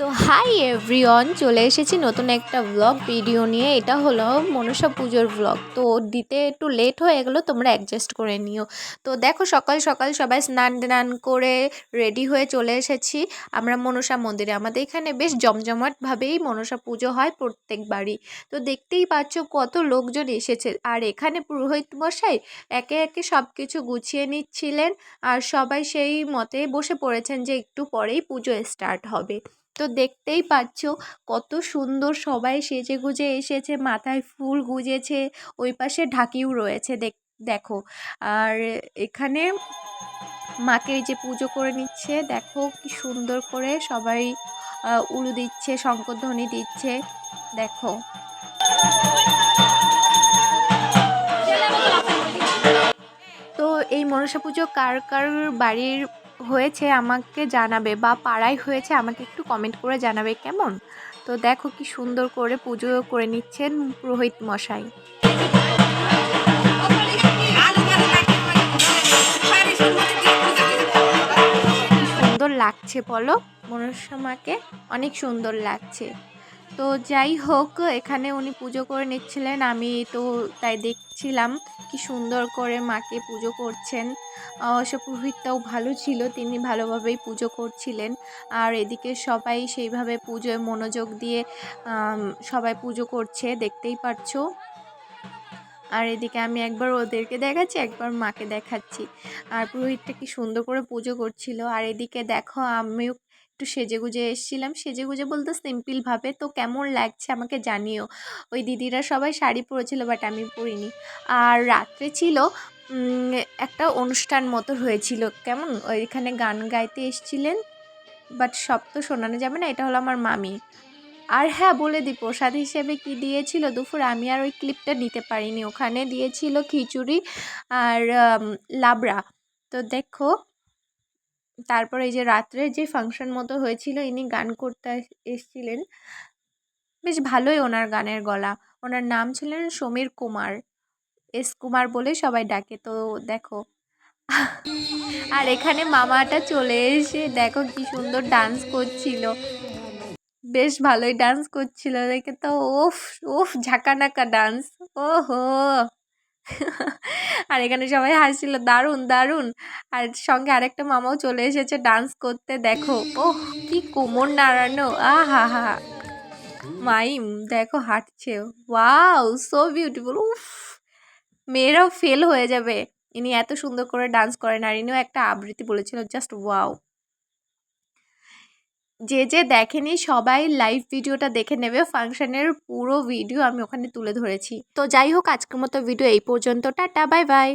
তো hi everyone চলে এসেছি নতুন একটা ব্লগ ভিডিও নিয়ে। এটা হলো মনসা পুজোর ব্লগ তো দিতে একটু লেট হয়ে গেলো, তোমরা অ্যাডজাস্ট করে নিও। তো দেখো, সকাল সকাল সবাই স্নান টান করে রেডি হয়ে চলে এসেছি আমরা মনসা মন্দিরে। আমাদের এখানে বেশ জমজমাটভাবেই মনসা পুজো হয় প্রত্যেকবারই তো দেখতেই পাচ্ছ কত লোকজন এসেছে। আর এখানে পুরোহিত মশাই একে একে সব কিছু গুছিয়ে নিচ্ছিলেন। আর সবাই সেই মতে বসে পড়েছেন যে একটু পরেই পুজো স্টার্ট হবে। তো দেখতেই পাচ্ছ কত সুন্দর সবাই সেজে গুজে এসেছে, মাথায় ফুল গুজেছে, ওই পাশে ঢাকিও রয়েছে দেখ আর এখানে মাকে যে পুজো করে নিচ্ছে, দেখো কি সুন্দর করে সবাই উলু দিচ্ছে, শঙ্করধ্বনি দিচ্ছে, দেখো। তো এই মনসা পুজো কার কার বাড়ির হয়েছে আমাকে জানাবে বা পাড়ায় হয়েছে, আমাকে একটু কমেন্ট করে জানাবে কেমন? তো দেখো কি সুন্দর করে পুজো করে নিচ্ছেন পুরোহিত মশাই। সুন্দর লাগছে বলো? মনসা মাকে অনেক সুন্দর লাগছে। তো যাই হোক, এখানে উনি পুজো করে নিচ্ছিলেন, আমি তো তাই দেখছিলাম কি সুন্দর করে মাকে পুজো করছেন। অবশ্য পুরোহিতটাও ভালো ছিল, তিনি ভালোভাবেই পুজো করছিলেন। আর এদিকে সবাই সেইভাবে পুজোয় মনোযোগ দিয়ে সবাই পুজো করছে, দেখতেই পারছ। আর এদিকে আমি একবার ওদেরকে দেখাচ্ছি, একবার মাকে দেখাচ্ছি। আর পুরোহিতটা কি সুন্দর করে পুজো করছিল। আর এদিকে দেখো, আমিও একটু সেজেগুজে এসেছিলাম। সেজেগুজে বলতে সিম্পলভাবে তো কেমন লাগছে আমাকে জানিও? ওই দিদিরা সবাই শাড়ি পরেছিল বাট আমি পরিনি। আর রাত্রে ছিল একটা অনুষ্ঠান মতো হয়েছিল। কেমন? ওইখানে গান গাইতে এসেছিলেন বাট সব তো শোনানো যাবে না, এটা হলো আমার মামি। আর হ্যাঁ বলে দিই প্রসাদ হিসেবে কি দিয়েছিল দুপুর? আমি আর ওই ক্লিপটা নিতে পারিনি। ওখানে দিয়েছিল খিচুড়ি আর লাবড়া। তো দেখো তারপর এই যে রাত্রে যে ফাংশন মতো হয়েছিল, ইনি গান করতে এসেছিলেন, বেশ ভালোই ওনার গানের গলা। ওনার নাম ছিলেন সমীর কুমার, এস কুমার বলে সবাই ডাকে। তো দেখো, আর এখানে মামাটা চলে এসে দেখো কি সুন্দর ডান্স করছিল। বেশ ভালোই ডান্স করছিল। দেখে তো ওফ ওফ ঝাঁকানাকা ডান্স ওহো! আর এখানে সবাই হাসছিল, দারুণ দারুণ। আর সঙ্গে আরেকটা মামাও চলে এসেছে ডান্স করতে, দেখো। ওহ, কি কোমর নাড়ানো, আহা হা। মাইম, দেখো, হাঁটছে। ওয়াও, সো বিউটিফুল, উফ। মেয়েরাও ফেল হয়ে যাবে। ইনি এত সুন্দর করে ডান্স করেন আর ইনিও একটা আবৃত্তি বলেছিল, জাস্ট ওয়াও। যে যে দেখেনি সবাই লাইভ ভিডিওটা দেখে নেবে। ফাংশনের পুরো ভিডিও আমি ওখানে তুলে ধরেছি। তো যাই হোক, আজকের মতো ভিডিও এই পর্যন্ত। Tata bye bye